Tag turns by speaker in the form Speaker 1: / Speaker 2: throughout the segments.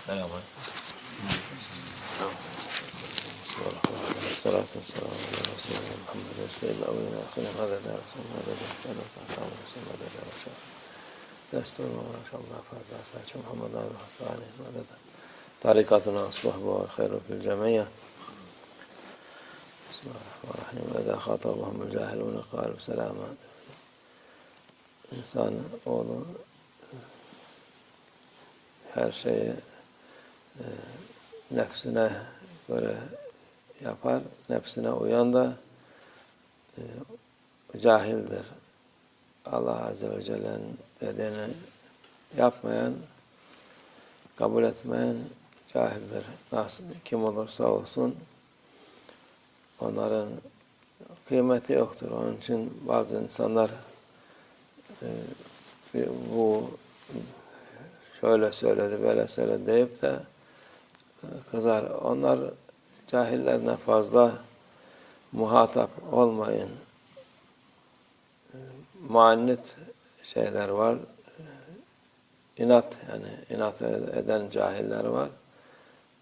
Speaker 1: السلام
Speaker 2: عليكم. والسلام على رسول الله محمد سيد الأولين هذا دار رسول الله هذا دار سيد الأصحاب رسول الله هذا دار الله. دستور ما شاء الله فاز محمد الله عليه طريقتنا في الجميع. بسم الله الرحمن الرحيم إذا خاطبهم الجاهلون قالوا سلاما إنسان وضع her شيء nefsine göre yapar. Nefsine uyan da e, cahildir. Allah Azze ve Celle'nin dediğini yapmayan, kabul etmeyen cahildir. Nasıl kim olursa olsun onların kıymeti yoktur. Onun için bazı insanlar e, bu şöyle söyledi, böyle söyledi deyip de kızar. Onlar cahillerine fazla muhatap olmayın. Manit şeyler var. İnat yani inat eden cahiller var.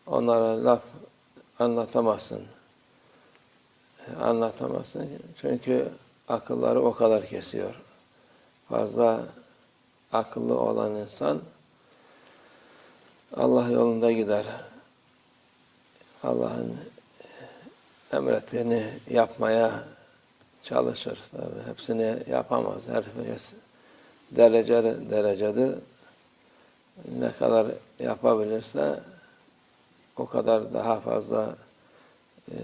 Speaker 2: Onlara laf anlatamazsın. Anlatamazsın. Çünkü akılları o kadar kesiyor. Fazla akıllı olan insan Allah yolunda gider. Allah'ın emrettiğini yapmaya çalışır. Tabii hepsini yapamaz. Herkes dereceli derecedir. Ne kadar yapabilirse o kadar daha fazla e,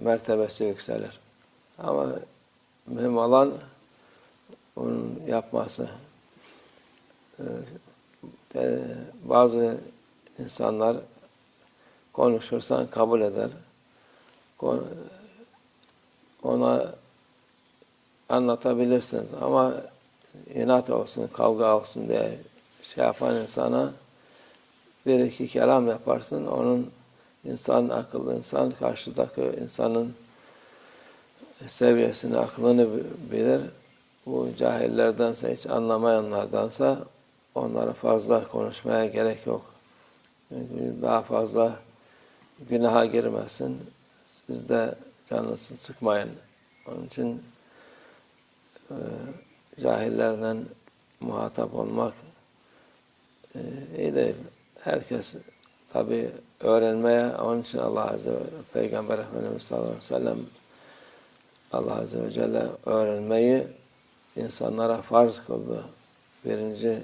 Speaker 2: mertebesi yükselir. Ama mühim olan onun yapması. Ee, bazı insanlar konuşursan kabul eder. Ona anlatabilirsiniz ama inat olsun, kavga olsun diye şey yapan insana bir iki kelam yaparsın. Onun insan akıllı insan karşıdaki insanın seviyesini, aklını bilir. Bu cahillerdense, hiç anlamayanlardansa onlara fazla konuşmaya gerek yok. Çünkü daha fazla günaha girmesin. Siz de canınızı sıkmayın. Onun için e, cahillerden muhatap olmak e, iyi değil. Herkes tabi öğrenmeye, onun için Allah Azze ve Peygamber Efendimiz sallallahu aleyhi ve sellem Allah Azze ve Celle öğrenmeyi insanlara farz kıldı. Birinci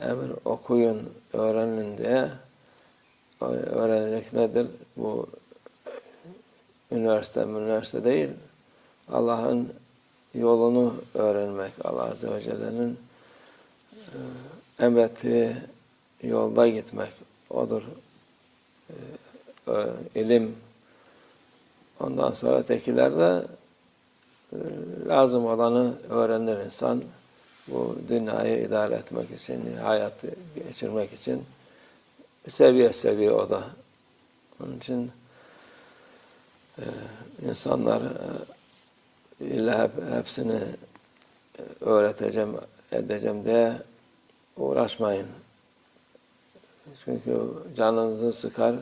Speaker 2: emir okuyun, öğrenin diye öğrenecek nedir? Bu üniversite, üniversite değil. Allah'ın yolunu öğrenmek. Allah Azze ve Celle'nin e, emrettiği yolda gitmek. Odur e, ilim. Ondan sonra tekiler de lazım olanı öğrenir insan. Bu dünyayı idare etmek için, hayatı geçirmek için seviye seviye o da. Onun için e, insanlar e, illa hep, hepsini öğreteceğim, edeceğim diye uğraşmayın. Çünkü canınızı sıkar,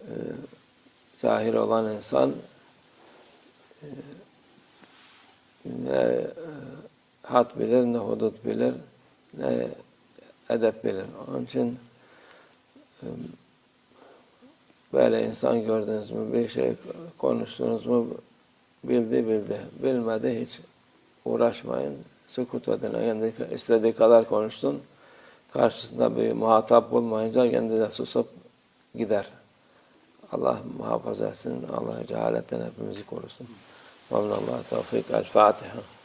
Speaker 2: e, cahil olan insan e, ne e, hat bilir, ne hudut bilir, ne edep bilir. Onun için e, böyle insan gördünüz mü, bir şey konuştunuz mu, bildi bildi, bilmedi hiç uğraşmayın, sükut edin. Yani istediği kadar konuşsun, karşısında bir muhatap bulmayınca kendi de susup gider. Allah muhafaza etsin, Allah cehaletten hepimizi korusun. Ve Allah tevfik. El Fatiha.